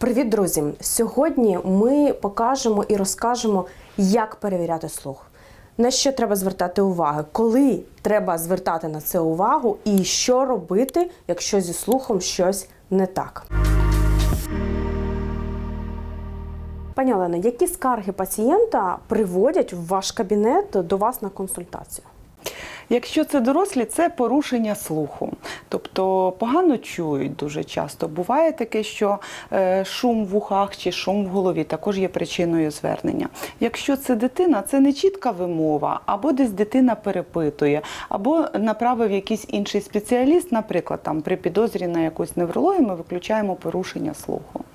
Привіт, друзі! Сьогодні ми покажемо і розкажемо, як перевіряти слух. На що треба звертати увагу, коли треба звертати на це увагу, і що робити, якщо зі слухом щось не так. Пані Олено, які скарги пацієнта приводять в ваш кабінет до вас на консультацію? Якщо це дорослі, це порушення слуху, тобто погано чують дуже часто. Буває таке, що е, шум в ухах чи шум в голові також є причиною звернення. Якщо це дитина, це не чітка вимова, або десь дитина перепитує, або направив якийсь інший спеціаліст, наприклад, там при підозрі на якусь неврологію ми виключаємо порушення слуху.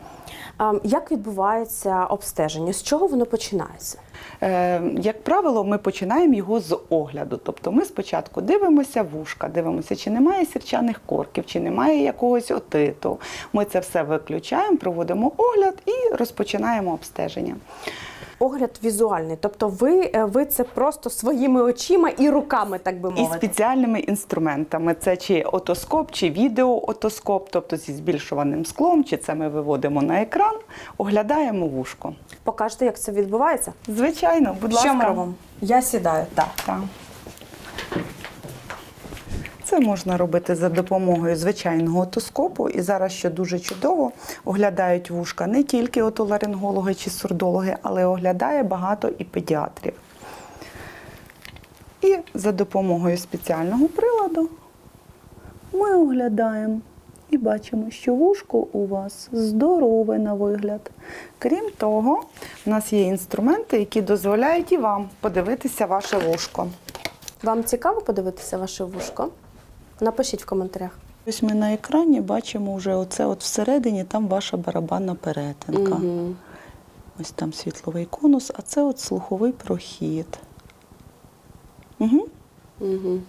А, Як відбувається обстеження? З чого воно починається? Е, Як правило, ми починаємо його з огляду. Тобто ми спочатку дивимося вушка, дивимося, чи немає сірчаних корків, чи немає якогось отиту. Ми це все виключаємо, проводимо огляд і розпочинаємо обстеження. Огляд візуальний, тобто ви, е, ви це просто своїми очима і руками, так би І спеціальними інструментами. Це чи отоскоп, чи відеоотоскоп, тобто зі збільшуваним склом, чи це ми виводимо на екран, оглядаємо вушко. Покажете, як це відбувається? Звичайно, будь ласка. Що ми робимо? Я сідаю. Так. Так. Це можна робити за допомогою звичайного отоскопу. І зараз, що дуже чудово, оглядають вушка не тільки отоларингологи чи сурдологи, але оглядає багато і педіатрів. І за допомогою спеціального приладу ми оглядаємо і бачимо, що вушко у вас здорове на вигляд. Крім того, в нас є інструменти, які дозволяють і вам подивитися ваше вушко. Вам цікаво подивитися ваше вушко? Напишіть в коментарях. Ось ми на екрані бачимо вже оце от всередині, там ваша барабанна перетинка. Угу. Ось там світловий конус, а це от слуховий прохід. Угу. Угу.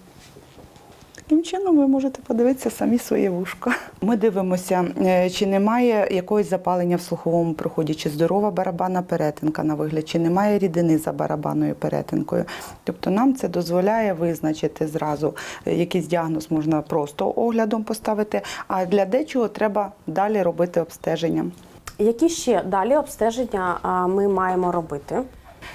Таким чином ви можете подивитися самі своє вушко. Ми дивимося, е, чи немає якогось запалення в слуховому проході, чи здорова барабанна перетинка на вигляд, чи немає рідини за барабанною перетинкою. Тобто нам це дозволяє визначити зразу е, якийсь діагноз можна просто оглядом поставити, а для дечого треба далі робити обстеження. Які ще далі обстеження ми маємо робити?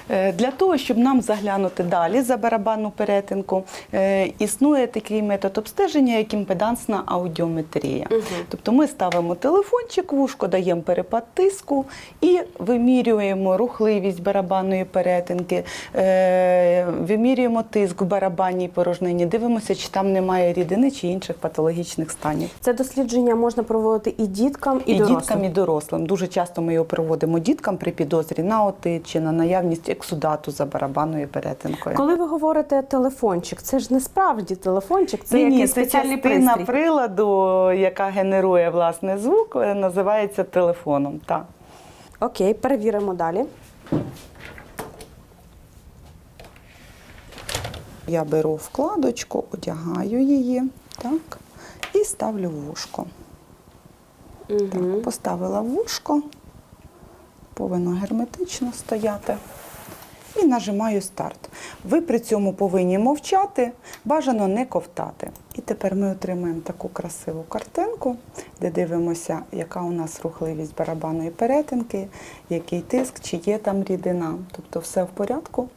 Е, Для того, щоб нам заглянути далі за барабанну перетинку, е, існує такий метод обстеження, як імпедансна аудіометрія. Мгм. Тобто ми ставимо телефончик, вушко, даємо перепад тиску і вимірюємо рухливість барабанної перетинки, е, вимірюємо тиск в барабанній порожнині, дивимося, чи там немає рідини чи інших патологічних станів. Це дослідження можна проводити і діткам, і, І, дорослим. діткам, і дорослим. Дуже часто ми його проводимо діткам при підозрі на отит чи на наявність ексудату за барабанною перетинкою. Коли ви говорите телефончик, це ж не справді телефончик, це Ні, ні, якийсь це спеціальний частина пристрій. приладу, яка генерує власне звук, е, називається телефоном. Так. Окей, перевіримо далі. Я беру вкладочку, одягаю її, так, і ставлю в вушко. Угу. Так, поставила в вушко, повинно герметично стояти. І нажимаю старт. Ви при цьому повинні мовчати, бажано не ковтати. І тепер ми отримаємо таку красиву картинку, де дивимося, яка у нас рухливість барабанної перетинки, який тиск, чи є там рідина. Тобто все в порядку.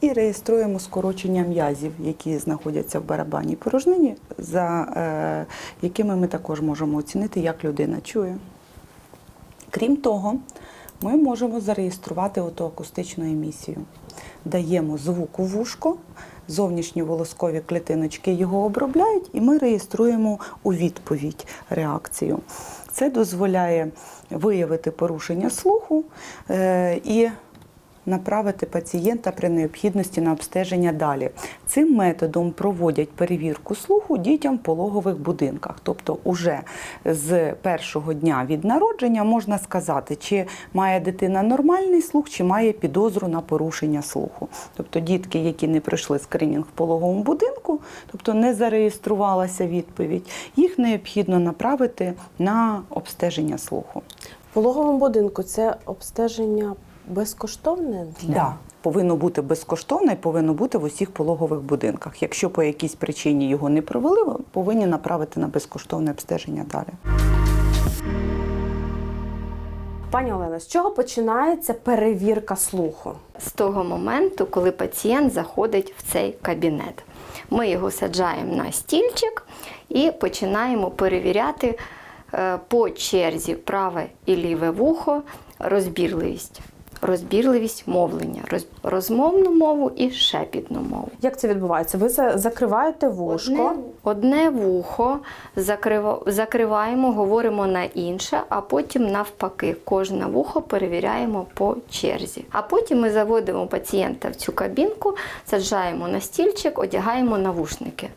І реєструємо скорочення м'язів, які знаходяться в барабанній порожнині, за е, якими ми також можемо оцінити, як людина чує. Крім того, ми можемо зареєструвати отоакустичну емісію. Даємо звук у вушко, зовнішні волоскові клітиночки його обробляють, і ми реєструємо у відповідь реакцію. Це дозволяє виявити порушення слуху е, і направити пацієнта при необхідності на обстеження далі. Цим методом проводять перевірку слуху дітям в пологових будинках. Тобто, уже з першого дня від народження можна сказати, чи має дитина нормальний слух, чи має підозру на порушення слуху. Тобто дітки, які не пройшли скринінг в пологовому будинку, тобто не зареєструвалася відповідь, їх необхідно направити на обстеження слуху. В пологовому будинку це обстеження безкоштовне? для- Да. Повинно бути безкоштовно і повинно бути в усіх пологових будинках. Якщо по якійсь причині його не провели, повинні направити на безкоштовне обстеження далі. Пані Олено, з чого починається перевірка слуху? з того моменту, коли пацієнт заходить в цей кабінет. Ми його саджаємо на стільчик і починаємо перевіряти е, по черзі праве і ліве вухо розбірливість. Розбірливість мовлення, роз- розмовну мову і шепітну мову. Як це відбувається? Ви за- закриваєте вушко. Одне, одне вухо закрива- закриваємо, говоримо на інше, а потім навпаки, кожне вухо перевіряємо по черзі. А потім ми заводимо пацієнта в цю кабінку, саджаємо на стільчик, одягаємо навушники.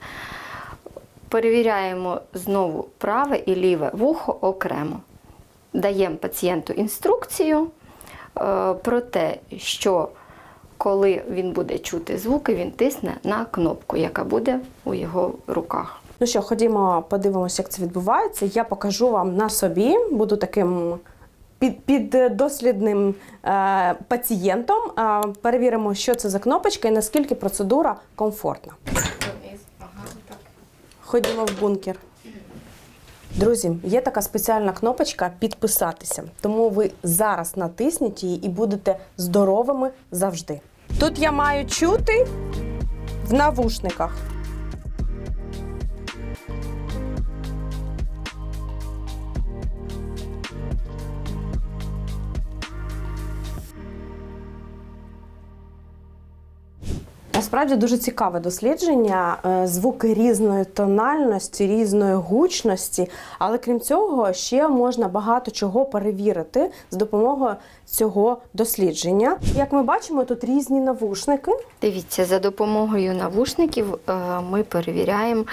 Перевіряємо знову праве і ліве вухо окремо. Даємо пацієнту інструкцію про те, що коли він буде чути звуки, він тисне на кнопку, яка буде у його руках. Ну що, ходімо, подивимося, як це відбувається. Я покажу вам на собі, буду таким під, піддослідним е, пацієнтом. Е, перевіримо, що це за кнопочка і наскільки процедура комфортна. Ходімо в бункер. Друзі, є така спеціальна кнопочка підписатися. Тому ви зараз натисніть її і будете здоровими завжди. Тут я маю чути в навушниках. Насправді дуже цікаве дослідження. Е, Звуки різної тональності, різної гучності, але крім цього, ще можна багато чого перевірити з допомогою цього дослідження. Як ми бачимо, тут різні навушники. Дивіться, за допомогою навушників е, ми перевіряємо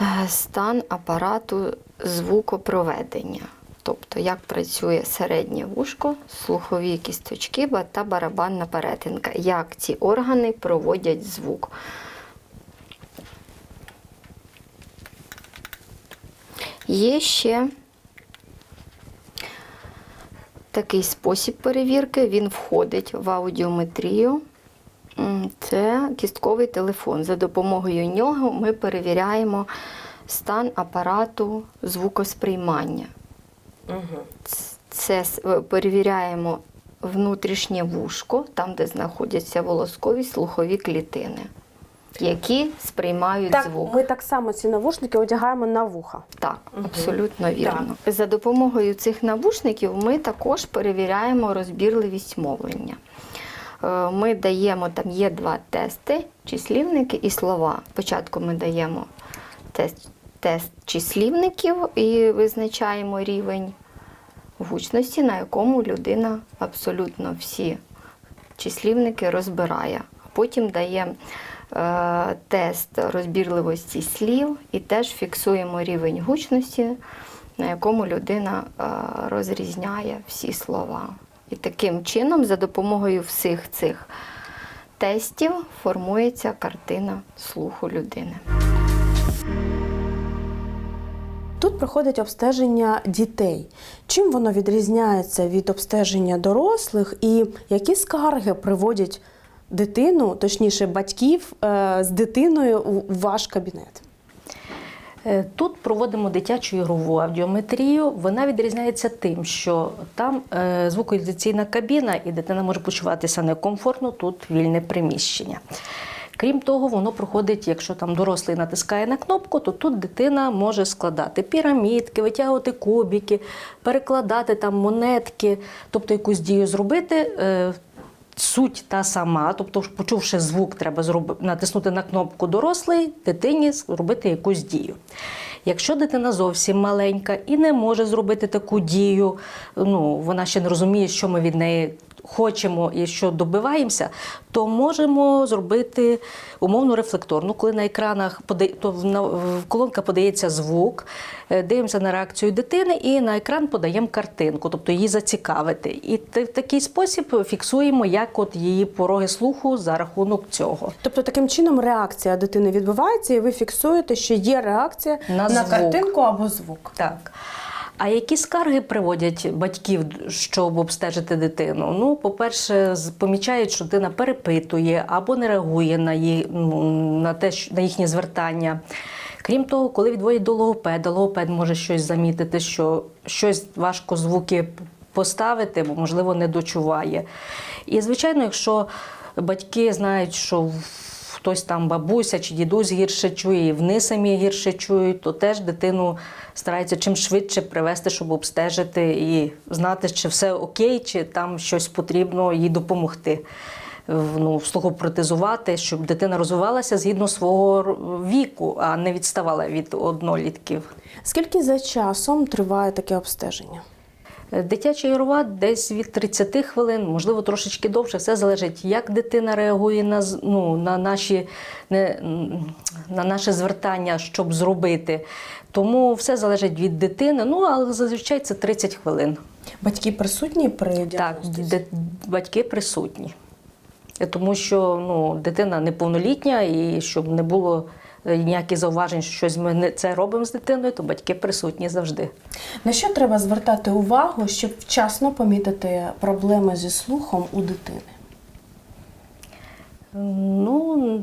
е, стан апарату звукопроведення. Тобто, як працює середнє вушко, слухові кісточки та барабанна перетинка, як ці органи проводять звук. Є ще такий спосіб перевірки, він входить в аудіометрію. Це кістковий телефон. За допомогою нього ми перевіряємо стан апарату звукосприймання. Ц- Це е, перевіряємо внутрішнє вушко, там, де знаходяться волоскові слухові клітини, які сприймають Так, звук. ми так само ці навушники одягаємо на вуха. Так, абсолютно вірно. За допомогою цих навушників ми також перевіряємо розбірливість мовлення. Е, Ми даємо, там є два тести: числівники і слова. Спочатку ми даємо тест, тест числівників і визначаємо рівень гучності, на якому людина абсолютно всі числівники розбирає. А Потім даємо е, тест розбірливості слів і теж фіксуємо рівень гучності, на якому людина е, розрізняє всі слова. І таким чином, за допомогою всіх цих тестів, формується картина слуху людини. Тут проходить обстеження дітей. Чим воно відрізняється від обстеження дорослих, і які скарги приводять дитину, точніше батьків, е, з дитиною у ваш кабінет? Е, Тут проводимо дитячу ігрову аудіометрію. Вона відрізняється тим, що там е, звукоізоляційна кабіна, і дитина може почуватися некомфортно, тут вільне приміщення. Крім того, воно проходить, якщо там дорослий натискає на кнопку, то тут дитина може складати пірамідки, витягувати кубики, перекладати там монетки, тобто якусь дію зробити. Е, Суть та сама, тобто, почувши звук, треба зроби- натиснути на кнопку дорослий, дитині зробити якусь дію. Якщо дитина зовсім маленька і не може зробити таку дію, ну вона ще не розуміє, що ми від неї хочемо і що добиваємося, то можемо зробити умовно рефлекторну, коли на екранах то в колонка подається звук, е, дивимося на реакцію дитини і на екран подаємо картинку, тобто її зацікавити. І в такий спосіб фіксуємо, як от її пороги слуху за рахунок цього. Тобто таким чином реакція дитини відбувається, і ви фіксуєте, що є реакція На на картинку або звук. Так. А які скарги приводять батьків, щоб обстежити дитину? Ну, по-перше, помічають, що дитина перепитує або не реагує на, її, на, те, на їхні звертання. Крім того, коли відводять до логопеда, логопед може щось замітити, що щось важко звуки поставити, бо, можливо, не дочуває. І, звичайно, якщо батьки знають, що хтось там бабуся чи дідусь гірше чує, і вони самі гірше чують, то теж дитину стараються чим швидше привести, щоб обстежити і знати, чи все окей, чи там щось потрібно їй допомогти. Ну, слухопротезувати, щоб дитина розвивалася згідно свого віку, а не відставала від однолітків. Скільки за часом триває таке обстеження? Дитяча ігрова десь від 30 хвилин, можливо, трошечки довше. Все залежить, як дитина реагує на, ну, на, наші, не, на наше звертання, щоб зробити. Тому все залежить від дитини. Ну, але зазвичай це 30 хвилин. Батьки присутні при Так, де- батьки присутні. Тому що ну, дитина неповнолітня, і щоб не було е, ніяких зауважень, що щось ми не це робимо з дитиною, то батьки присутні завжди. На що треба звертати увагу, щоб вчасно помітити проблеми зі слухом у дитини? Ну,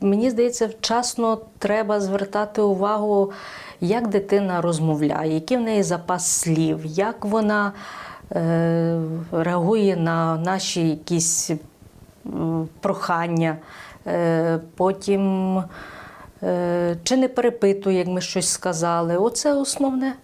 мені здається, вчасно треба звертати увагу, як дитина розмовляє, який в неї запас слів, як вона е, реагує на наші якісь прохання. Е, потім, чи не перепитує, як ми щось сказали. Оце основне.